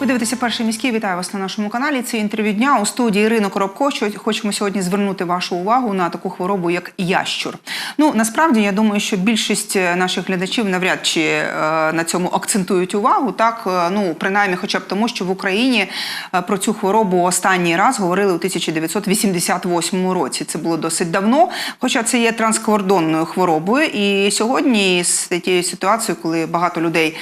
Ви дивитеся перший міський. Вітаю вас на нашому каналі. Це інтерв'ю дня у студії Ірина Коробко. Хочемо сьогодні звернути вашу увагу на таку хворобу, як ящур. Ну насправді я думаю, що більшість наших глядачів навряд чи е, на цьому акцентують увагу. Так, е, ну принаймні, хоча б тому, що в Україні е, про цю хворобу останній раз говорили у 1988 році. Це було досить давно, хоча це є транскордонною хворобою. І сьогодні з тією ситуацією, коли багато людей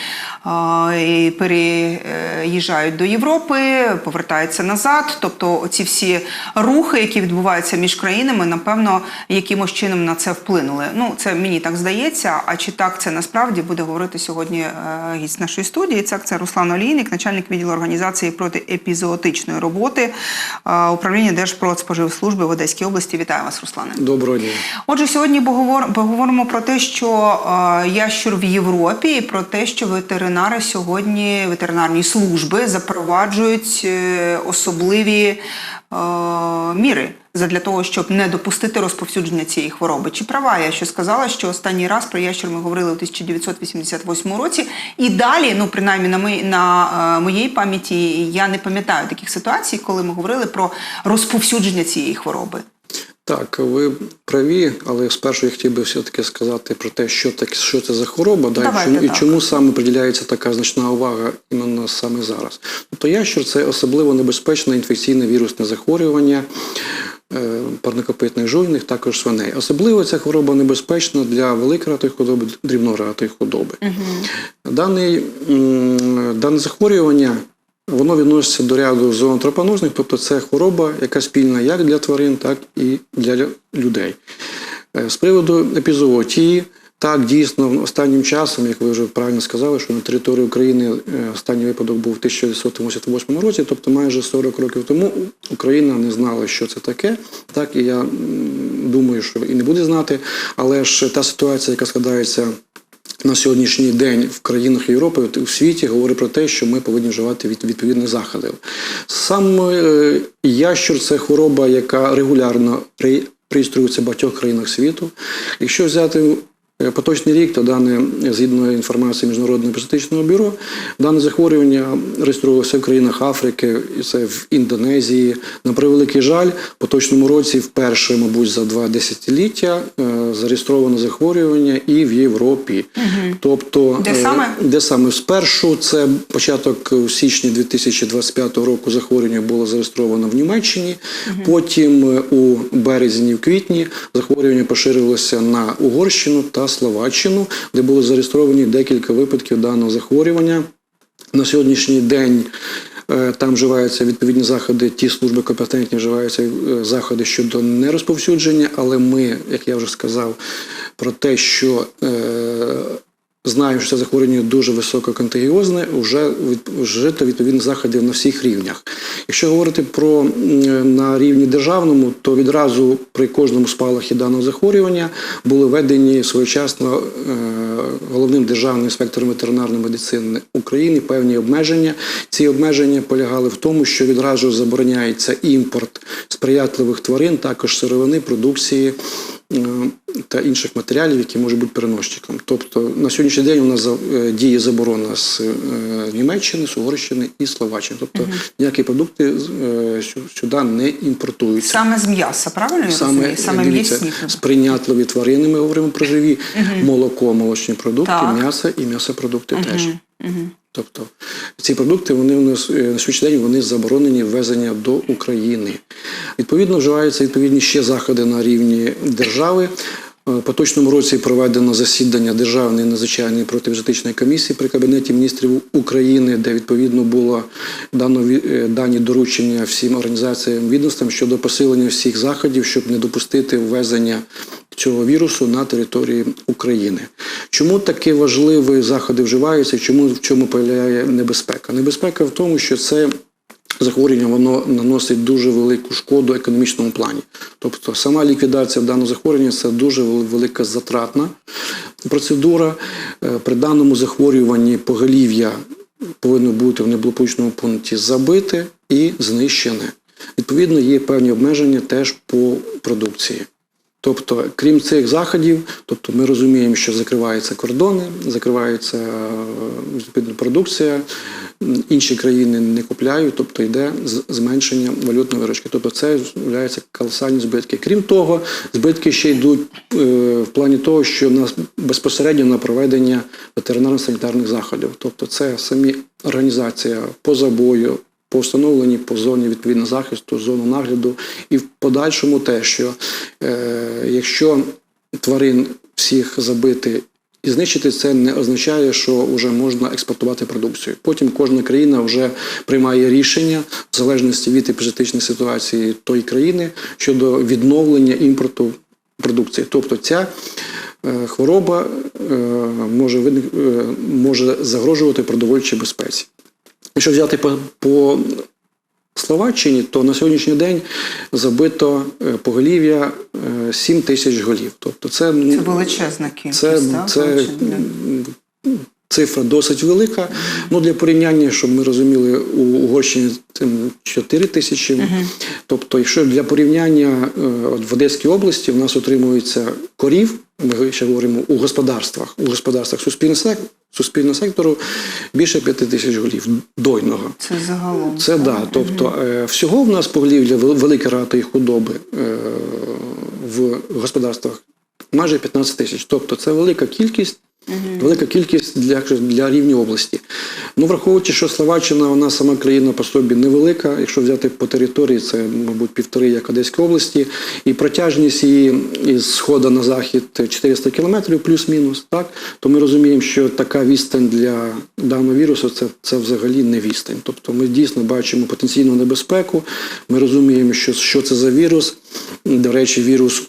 е, переїжджають до Європи, повертаються назад. Тобто, оці всі рухи, які відбуваються між країнами, напевно, якимось чином на це вплинули. Ну, це мені так здається. А чи так це насправді буде говорити сьогодні е, гість нашої студії? Це, це Руслан Олійник, начальник відділу організації протиепізоотичної роботи е, управління Держпродспоживслужби в Одеській області. Вітаю вас, Руслане. Доброго дня. Отже, сьогодні поговоримо про те, що е, ящур в Європі, і про те, що ветеринари сьогодні, ветеринарні служби запроваджують е, особливі е, міри для того, щоб не допустити розповсюдження цієї хвороби. Чи права я що сказала, що останній раз про ящур ми говорили у 1988 році, і далі, ну принаймні на, ми, на е, моїй пам'яті, я не пам'ятаю таких ситуацій, коли ми говорили про розповсюдження цієї хвороби. Так, ви праві, але спершу я хотів би все-таки сказати про те, що таке, що це за хвороба, да, і чому, і чому саме приділяється така значна увага іменно саме зараз. Тобто ящур це особливо небезпечне інфекційне вірусне захворювання е, парнокопитних жуйних, також свиней. Особливо ця хвороба небезпечна для великорогатої худоби, дрібнорогатої худоби. Даний, м, дане захворювання Воно відноситься до ряду зоонтропонозних, тобто це хвороба, яка спільна як для тварин, так і для людей. Е, З приводу епізоотії, так, дійсно, останнім часом, як ви вже правильно сказали, що на території України е, останній випадок був у 1988 році, тобто майже 40 років тому Україна не знала, що це таке. Так, і я думаю, що і не буде знати, але ж та ситуація, яка складається на сьогоднішній день в країнах Європи у світі говорить про те, що ми повинні вживати від, відповідних заходів. Сам е, ящур це хвороба, яка регулярно ре- реєструється в багатьох країнах світу. Якщо взяти поточний рік, то дане згідно інформації Міжнародного епізотичного бюро, дане захворювання реєструвалося в країнах Африки, і це в Індонезії. На превеликий жаль, в поточному році вперше, мабуть, за два десятиліття е, зареєстровано захворювання і в Європі. Тобто, Де е, саме? де саме спершу це початок у січні 2025 року захворювання було зареєстровано в Німеччині. Потім е, у березні, в квітні захворювання поширилося на Угорщину та Словаччину, де були зареєстровані декілька випадків даного захворювання. На сьогоднішній день е, там вживаються відповідні заходи, ті служби компетентні вживаються е, заходи щодо нерозповсюдження, але ми, як я вже сказав, про те, що е, знаємо, що це захворювання дуже висококонтагіозне, вже вжито відповідні заходи на всіх рівнях. Якщо говорити про на рівні державному, то відразу при кожному спалахі даного захворювання були введені своєчасно е, головним державним інспектором ветеринарної медицини України певні обмеження. Ці обмеження полягали в тому, що відразу забороняється імпорт сприятливих тварин, також сировини, продукції та інших матеріалів, які можуть бути переносчиком. Тобто на сьогоднішній день у нас е, діє заборона з е, Німеччини, з Угорщини і Словаччини. Тобто ніякі продукти е, сюди не імпортуються. Саме з м'яса, правильно розумію? Саме дивіться, сприйнятливі тварини, ми говоримо про живі, молоко, молочні продукти, м'ясо і м'ясопродукти теж. Тобто ці продукти вони у нас е, на сьогоднішній день вони заборонені ввезення до України. Відповідно, вживаються відповідні ще заходи на рівні держави. Е, поточному році проведено засідання Державної надзвичайної протиепізотичної комісії при Кабінеті міністрів України, де відповідно було дано е, дані доручення всім організаціям відомствам щодо посилення всіх заходів, щоб не допустити ввезення цього вірусу на території України. Чому такі важливі заходи вживаються? Чому в чому полягає небезпека? Небезпека в тому, що це захворювання воно наносить дуже велику шкоду економічному плані. Тобто сама ліквідація даного захворювання це дуже велика затратна процедура. Е, При даному захворюванні поголів'я повинно бути в неблагополучному пункті забите і знищене. Відповідно, є певні обмеження теж по продукції. Тобто, крім цих заходів, тобто ми розуміємо, що закриваються кордони, закривається е, відповідно продукція, інші країни не купляють, тобто йде зменшення валютної виручки. Тобто це є колосальні збитки. Крім того, збитки ще йдуть е, в плані того, що в нас безпосередньо на проведення ветеринарно-санітарних заходів. Тобто це самі організація по забою, по встановленні по зоні відповідно захисту, зону нагляду, і в подальшому те, що е, якщо тварин всіх забити і знищити, це не означає, що вже можна експортувати продукцію. Потім кожна країна вже приймає рішення в залежності від епізотичної ситуації тої країни щодо відновлення імпорту продукції. Тобто ця е, хвороба е, може, е, може загрожувати продовольчій безпеці. Якщо взяти по, по Словаччині, то на сьогоднішній день забито е, поголів'я е, 7 тисяч голів. Тобто це, Це величезна кількість. це, так, це цифра досить велика. Ну, для порівняння, щоб ми розуміли, у Угорщині це 4 тисячі. Тобто, якщо для порівняння е, от в Одеській області в нас отримується корів, ми ще говоримо у господарствах, у господарствах суспільного сек- суспільного сектору більше 5 тисяч голів дойного. Це загалом. Це да. Тобто е, всього в нас поголів'я велика рата і худоби е, в господарствах майже 15 тисяч. Тобто це велика кількість. Велика кількість для, для рівня області. Ну, враховуючи, що Словаччина, вона сама країна по собі невелика. Якщо взяти по території, це, мабуть, півтори як Одеської області, і протяжність її із сходу на захід 400 кілометрів плюс-мінус, так, то ми розуміємо, що така відстань для даного вірусу це, це взагалі не відстань. Тобто ми дійсно бачимо потенційну небезпеку, ми розуміємо, що, що це за вірус. До речі, вірус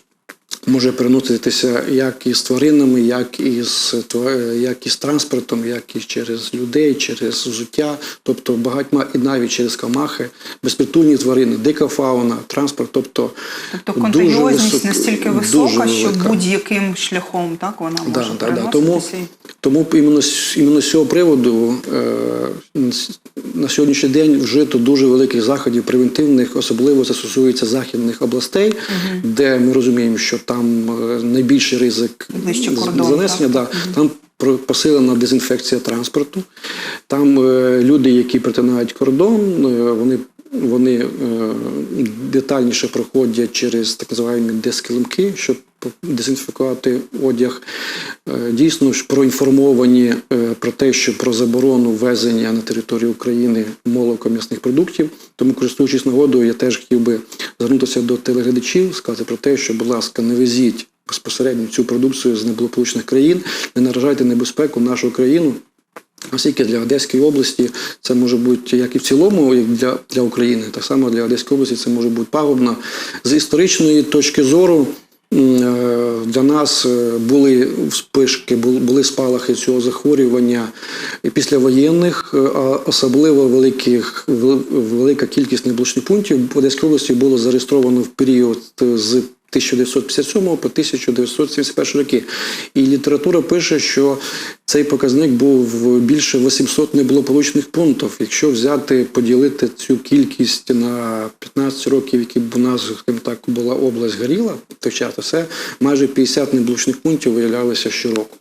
може переноситися як із тваринами, як із, тва- як із транспортом, як і через людей, через взуття, тобто багатьма і навіть через камахи, безпритульні тварини, дика фауна, транспорт, тобто, Тобто дуже контагіозність висок- настільки дуже висока, що будь-яким шляхом так вона може Да, да, да. Тому, тому іменно, іменно з цього приводу е, на сьогоднішній день вжито дуже великих заходів превентивних, особливо це стосується західних областей, де ми розуміємо, що там е, найбільший ризик кордон, занесення. Да, там посилена дезінфекція транспорту. Там е, люди, які перетинають кордон, е, вони вони е, детальніше проходять через так називаємо дескілимки, щоб дезінфікувати одяг. Е, Дійсно ж проінформовані е, про те, що про заборону ввезення на територію України молоко-м'ясних продуктів. Тому, користуючись нагодою, я теж хотів би звернутися до телеглядачів, сказати про те, що, будь ласка, не везіть безпосередньо цю продукцію з неблагополучних країн, не наражайте небезпеку нашу країну. Оскільки для Одеської області це може бути як і в цілому, як для, для України, так само для Одеської області це може бути пагубно. З історичної точки зору для нас е, були вспишки, бу- були спалахи цього захворювання після післявоєнних, е, а особливо великих, вел- велика кількість неблучних пунктів в Одеській області було зареєстровано в період е, з 1957 по 1971 роки. І література пише, що цей показник був більше 800 неблагополучних пунктів. Якщо взяти, поділити цю кількість на 15 років, які б у нас, скажімо так, була область горіла в той час, то це майже 50 неблагополучних пунктів виявлялося щороку.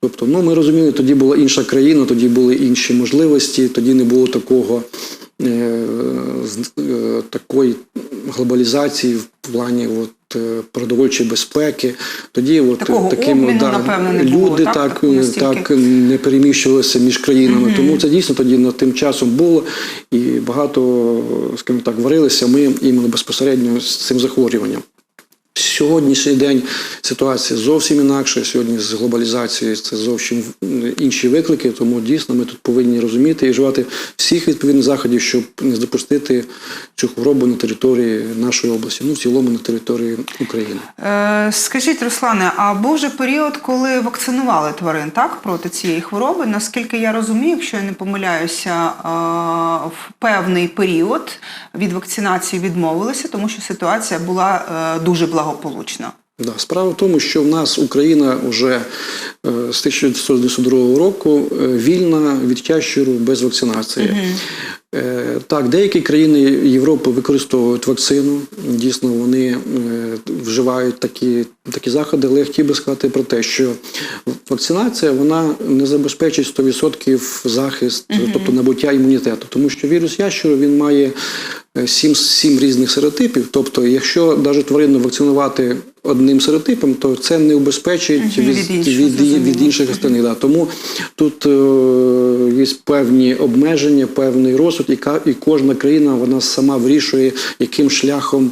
Тобто, ну ми розуміли, тоді була інша країна, тоді були інші можливості, тоді не було такого е, е, такої глобалізації в плані от, е, продовольчої безпеки. Тоді от, Такого таким, обміну, напевно, не було, люди так? так, Так, настільки? так не переміщувалися між країнами. Тому це дійсно тоді над тим часом було. І багато, скажімо так, варилися ми іменно безпосередньо з цим захворюванням. Сьогоднішній день ситуація зовсім інакша. Сьогодні з глобалізацією це зовсім інші виклики. Тому дійсно ми тут повинні розуміти і вживати всіх відповідних заходів, щоб не допустити цю хворобу на території нашої області, ну в цілому на території України. Е, Скажіть, Руслане, а був же період, коли вакцинували тварин так проти цієї хвороби? Наскільки я розумію, якщо я не помиляюся, е, в певний період від вакцинації відмовилися, тому що ситуація була е, дуже благополучна. Да, справа в тому, що в нас Україна вже е, з 1992 року е, вільна від ящуру без вакцинації. Е, Так, деякі країни Європи використовують вакцину. Дійсно, вони е, вживають такі, такі заходи, але я хотів би сказати про те, що вакцинація вона не забезпечить 100% захист, тобто набуття імунітету, тому що вірус ящуру він має сім, сім різних серотипів. Тобто, якщо навіть тварину вакцинувати одним серотипом, то це не убезпечить від, від від, від, інших остальних. Да. Тому тут е, є певні обмеження, певний розсуд, і, і кожна країна вона сама вирішує, яким шляхом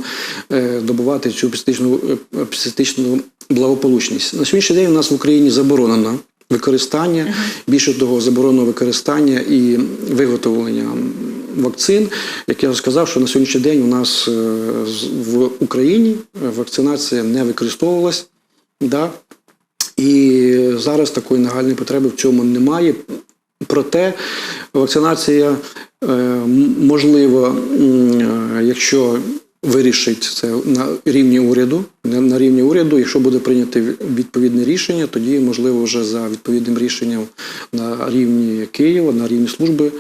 е, добувати цю пестичну, е, пестичну благополучність. На сьогоднішній день у нас в Україні заборонено використання, більше того, заборонено використання і виготовлення вакцин. Як я вже сказав, що на сьогоднішній день у нас е, в Україні вакцинація не використовувалась. Да? І зараз такої нагальної потреби в цьому немає. Проте вакцинація е, можливо, е, якщо вирішить це на рівні уряду, на, рівні уряду, якщо буде прийнято відповідне рішення, тоді можливо вже за відповідним рішенням на рівні Києва, на рівні служби,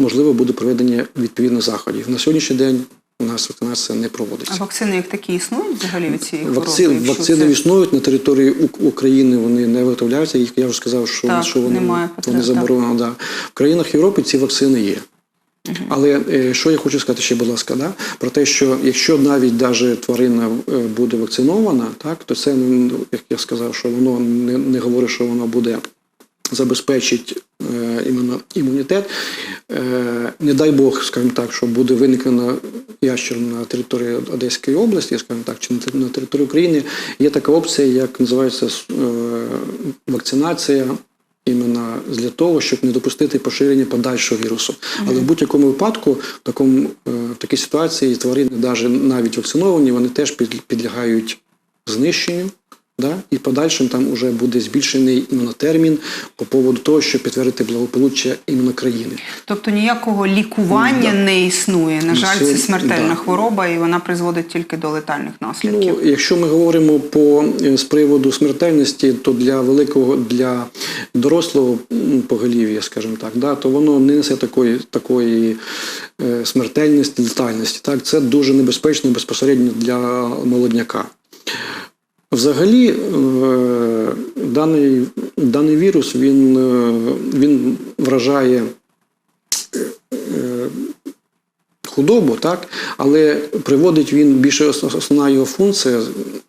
можливо, буде проведення відповідних заходів. На сьогоднішній день у нас вакцинація не проводиться. А вакцини як такі існують взагалі від цієї хвороби? Вакцин, вакцини це- існують на території України. Вони не виготовляються. Їх я вже сказав, що, Так, що вони, немає вони заборонено. Да. В країнах Європи ці вакцини є. Але е, що я хочу сказати ще, будь ласка, да? про те, що якщо навіть даже тварина е, буде вакцинована, так то це ну, як я сказав, що воно не, не говорить, що воно буде забезпечить е, іменно імунітет. Е, не дай Бог, скажімо так, що буде виникнено ящер на території Одеської області, скажімо так, чи на те- на території України, є така опція, як називається е, вакцинація. Іменно для того, щоб не допустити поширення подальшого вірусу. Але в будь-якому випадку, в такому в такій ситуації тварини, навіть навіть вакциновані, вони теж підлягають знищенню. Да? І подальшим там вже буде збільшений іменно термін по поводу того, щоб підтвердити благополуччя іменно країни. Тобто ніякого лікування Да. не існує. На На жаль, це смертельна да. хвороба, і вона призводить тільки до летальних наслідків. Ну, якщо ми говоримо по е, з приводу смертельності, то для великого для дорослого поголів'я, скажімо так, да, то воно не несе такої такої е, смертельності, летальності. Так, це дуже небезпечно безпосередньо для молодняка. Взагалі, е, даний, даний вірус він, е, він вражає е, худобу, так? але приводить він більше основна його функція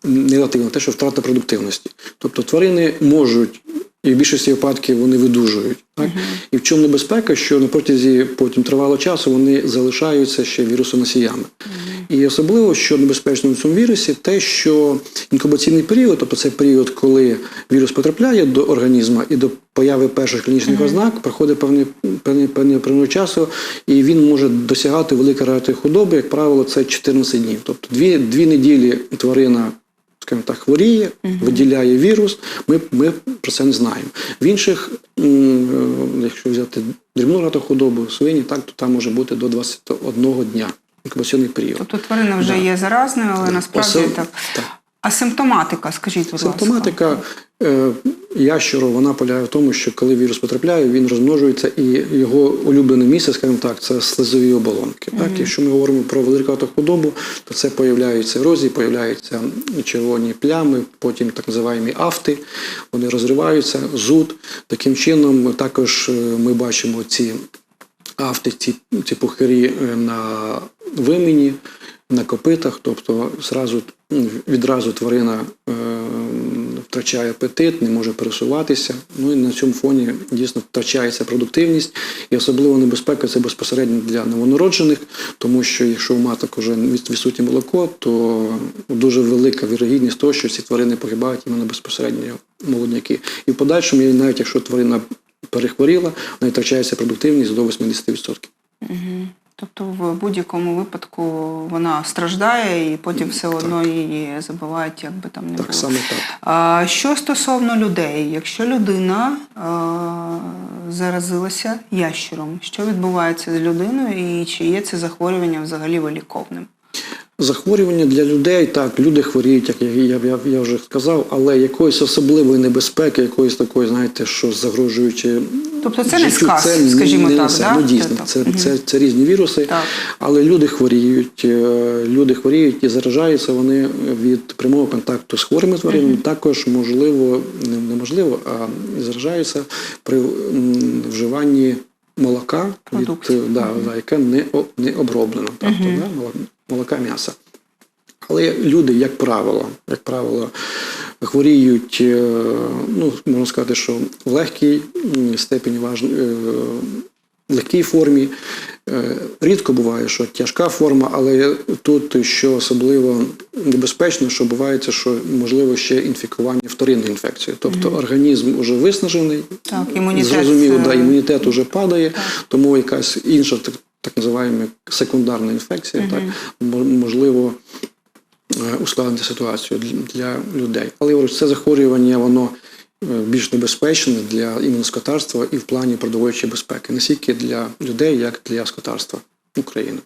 негативна, те, що втрата продуктивності. Тобто тварини можуть. І в більшості випадків вони видужують. Так? І в чому небезпека, що на протязі потім тривалого часу вони залишаються ще вірусоносіями. І особливо, що небезпечно в цьому вірусі, те, що інкубаційний період, тобто це період, коли вірус потрапляє до організму і до появи перших клінічних ознак, проходить певний, певний, певний певний часу, і він може досягати великої рати худоби, як правило, це 14 днів. Тобто дві, дві неділі тварина скажімо так, хворіє, виділяє вірус, ми, ми про це не знаємо. В інших, е, якщо взяти дрібну ратохудобу, свині, так, то там може бути до 21 дня інкубаційний період. Тобто тварина вже Да. є заразною, але насправді Осо- так. так. А симптоматика, скажіть, будь ласка. Симптоматика е, ящуру вона полягає в тому, що коли вірус потрапляє, він розмножується, і його улюблене місце, скажімо так, це слизові оболонки. Так, якщо ми говоримо про великату худобу, то це появляються ерозії, появляються червоні плями, потім так називаємо афти, вони розриваються, зуд. Таким чином, також е, ми бачимо ці афти, ці, ці пухирі е, на вимені, на копитах, тобто зразу, ну, відразу тварина е, втрачає апетит, не може пересуватися. Ну і на цьому фоні дійсно втрачається продуктивність. І особливо небезпека це безпосередньо для новонароджених, тому що якщо у маток вже відсутнє молоко, то дуже велика вірогідність того, що ці тварини погибають іменно безпосередньо молодняки. І в подальшому, навіть якщо тварина перехворіла, в неї втрачається продуктивність до 80%. Тобто в будь-якому випадку вона страждає і потім все одно її забувають, як би там не Так було. саме так. А що стосовно людей, якщо людина а, заразилася ящуром, що відбувається з людиною і чи є це захворювання взагалі виліковним? Захворювання для людей, так, люди хворіють, як я, я, я, я вже сказав, але якоїсь особливої небезпеки, якоїсь такої, знаєте, що загрожуючи Тобто це не сказ, Це скажімо не так, несе. да? Ну, дійсно, Так. це, це, це різні віруси, Так. але люди хворіють, е, люди хворіють і заражаються вони від прямого контакту з хворими тваринами. Також можливо, не- неможливо, а заражаються при вживанні молока, від, Продуктів. е, да, да, яке не, не оброблено, тобто да, моло- молока м'яса. Але люди, як правило, як правило, хворіють, е, ну, можна сказати, що в легкій степені важ... е, в легкій формі. Е, Рідко буває, що тяжка форма, але тут, що особливо небезпечно, що бувається, що можливо ще інфікування вторинною інфекцією. Тобто організм вже виснажений, Так, імунітет, зрозуміло, да, імунітет вже падає, тому якась інша так, називаємо секундарна інфекція, так мо- можливо е, ускладнити ситуацію для- людей. Але я говорю, це захворювання воно е, більш небезпечне для іменно скотарства і в плані продовольчої безпеки, не стільки для людей, як для скотарства України.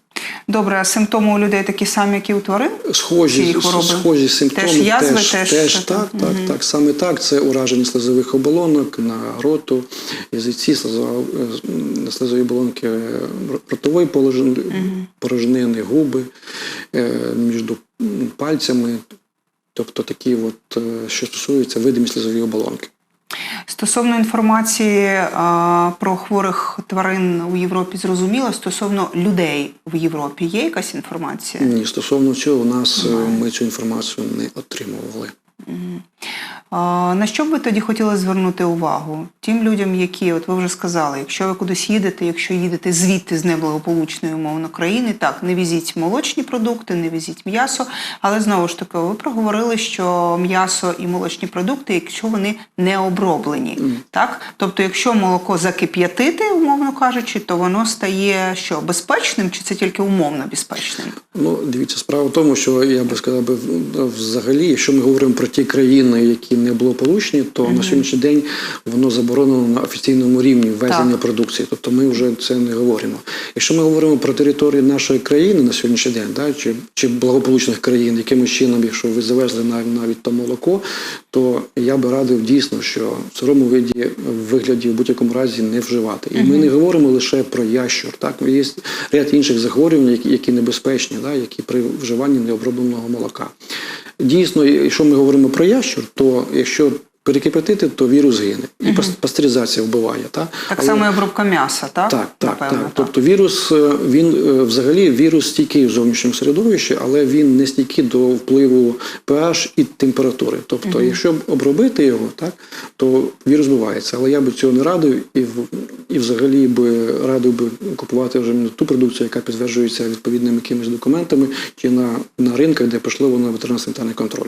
Добре, а симптоми у людей такі самі, як і у тварин? Схожі, схожі симптоми Теж язви, теж, теж теж, так, там? так, так, саме так. Це ураження слизових оболонок на роту, язиці, е, слизові оболонки е, ротової положин- порожнини, губи е, між пальцями. Тобто такі, от, що стосується видимі слизові оболонки. Стосовно інформації а, про хворих тварин у Європі зрозуміло. Стосовно людей в Європі є якась інформація? Ні, стосовно цього, у нас Немає. ми цю інформацію не отримували. А, на що б ви тоді хотіли звернути увагу? Тим людям, які, от ви вже сказали, якщо ви кудись їдете, якщо їдете звідти з неблагополучної умовно країни, так, не візіть молочні продукти, не візіть м'ясо, але знову ж таки, ви проговорили, що м'ясо і молочні продукти, якщо вони не оброблені, так? Тобто, якщо молоко закип'ятити, умовно кажучи, то воно стає що, безпечним, чи це тільки умовно безпечним? Ну, дивіться, справа в тому, що я би сказав взагалі, якщо ми говоримо про ті країни, які не благополучні, то на сьогоднішній день воно заборонено на офіційному рівні ввезення Так. продукції. Тобто ми вже це не говоримо. Якщо ми говоримо про територію нашої країни на сьогоднішній день, да, чи, чи благополучних країн, якимось чином, якщо ви завезли навіть, навіть то молоко, то я би радив дійсно, що в сирому виді в вигляді в будь-якому разі не вживати. І ми не говоримо лише про ящур. Так є ряд інших захворювань, які, які небезпечні, да, які при вживанні необробленого молока. Дійсно, якщо ми говоримо про ящур, то якщо перекипятити, то вірус гине. І пас- пастеризація вбиває. Так, Так Але- само і обробка м'яса, так? так, так, Напевно, так. Тобто вірус, е, він е, взагалі вірус стійкий в зовнішньому середовищі, але він не стійкий до впливу pH і температури. Тобто, якщо б обробити його, так, то вірус бувається. Але я би цього не радив і, і взагалі би радив би купувати вже ту продукцію, яка підтверджується відповідними якимись документами, чи на, на ринках, де пройшло воно ветеринарно-санітарний контроль.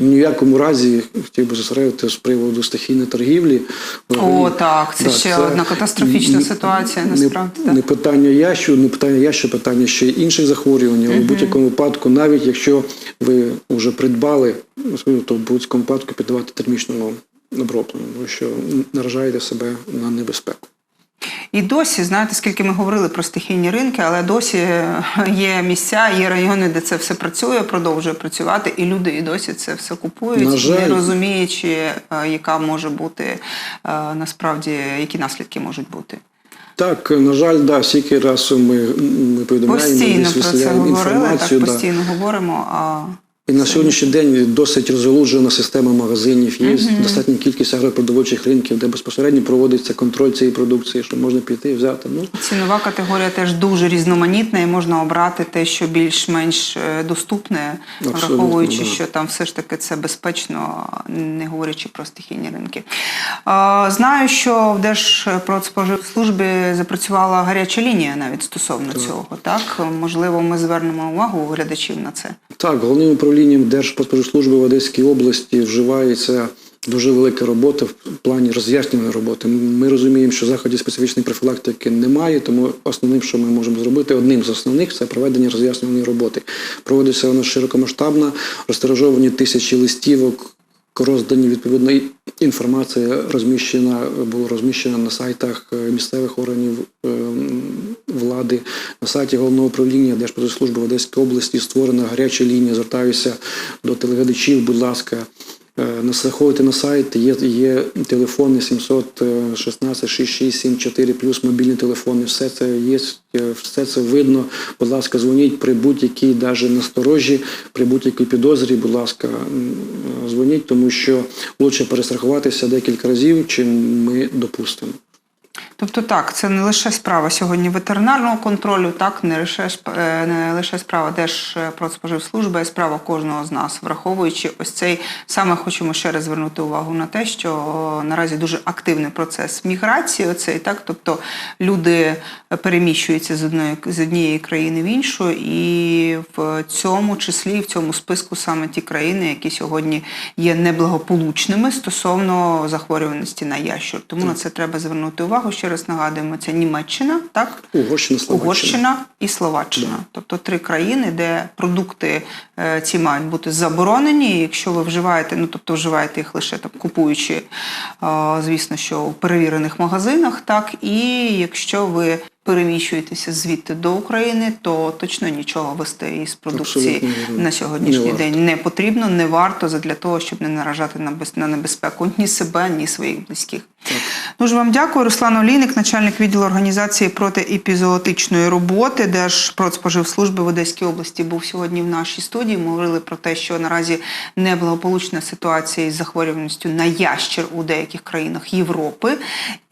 Ні в якому разі хотів би зосередити з приводу стихійної торгівлі. О, так, це Да, ще одна катастрофічна ситуація, насправді, не, Не питання ящу, не питання ящу, питання ще інших захворювань. але В будь-якому випадку, навіть якщо ви вже придбали, то в будь-якому випадку піддавати термічному обробленню, тому що наражаєте себе на небезпеку. І досі, знаєте, скільки ми говорили про стихійні ринки, але досі є місця, є райони, де це все працює, продовжує працювати, і люди і досі це все купують, не розуміючи, е, яка може бути е, насправді, які наслідки можуть бути. Так, на жаль, да, стільки раз ми, ми повідомляємо, Постійно про це говорили, так інформацію. да. постійно говоримо. А І на сьогоднішній день досить розгалуджена система магазинів. Є достатня кількість агропродовольчих ринків, де безпосередньо проводиться контроль цієї продукції, що можна піти і взяти. Ну, цінова категорія теж дуже різноманітна, і можна обрати те, що більш-менш е, доступне, Абсолютно, враховуючи, да. що там все ж таки це безпечно, не говорячи про стихійні ринки. Знаю, що в Держпродспоживслужбі запрацювала гаряча лінія навіть стосовно цього. Так можливо, ми звернемо увагу глядачів на це. Так, головним управлінням Держпродспоживслужби в Одеській області вживається дуже велика робота в плані роз'яснювальної роботи. Ми розуміємо, що заходів специфічної профілактики немає, тому основним, що ми можемо зробити, одним з основних це проведення роз'яснювальної роботи. Проводиться вона широкомасштабна, розтиражовані тисячі листівок. Роздані відповідна інформація розміщена була розміщена на сайтах е, місцевих органів е, влади, на сайті головного управління Держпродслужби в Одеській області створена гаряча лінія. Звертаюся до телеглядачів, будь ласка, Заходите на сайт, є, є телефони 716 66 74 плюс мобільні телефони. Все це є, е, все це видно. Будь ласка, дзвоніть при будь-якій навіть насторожі, при будь-якій підозрі, будь ласка, е, дзвоніть, тому що лучше перестрахуватися декілька разів, чим ми допустимо. Тобто так, це не лише справа сьогодні ветеринарного контролю, так не лише е, не лише справа Держпродспоживслужби, а справа кожного з нас, враховуючи ось цей саме хочемо ще раз звернути увагу на те, що наразі дуже активний процес міграції. Оцей так, тобто люди переміщуються з одної з однієї країни в іншу, і в цьому числі в цьому списку саме ті країни, які сьогодні є неблагополучними стосовно захворюваності на ящур. Тому на це треба звернути увагу. Ще раз нагадуємо, це Німеччина, так Угорщина, Словаччина. Угорщина і Словаччина. Тобто три країни, де продукти е, ці мають бути заборонені. І Якщо ви вживаєте, ну тобто вживаєте їх лише там купуючи, е, звісно, що у перевірених магазинах, так і якщо ви переміщуєтеся звідти до України, то точно нічого вести із продукції Абсолютно на сьогоднішній Не день не потрібно, не варто задля того, щоб не наражати на небезпеку ні себе, ні своїх близьких. Дуже вам дякую. Руслан Олійник, начальник відділу організації протиепізоотичної роботи Держпродспоживслужби в Одеській області, був сьогодні в нашій студії. Ми говорили про те, що наразі неблагополучна ситуація із захворюваністю на ящір у деяких країнах Європи.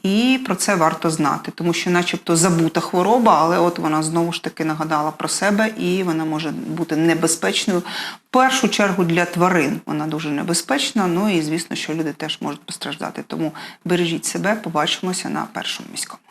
І про це варто знати, тому що, начебто, забута хвороба, але от вона знову ж таки нагадала про себе, і вона може бути небезпечною. В першу чергу для тварин вона дуже небезпечна. Ну і звісно, що люди теж можуть постраждати. Тому бережіть себе, побачимося на першому міському.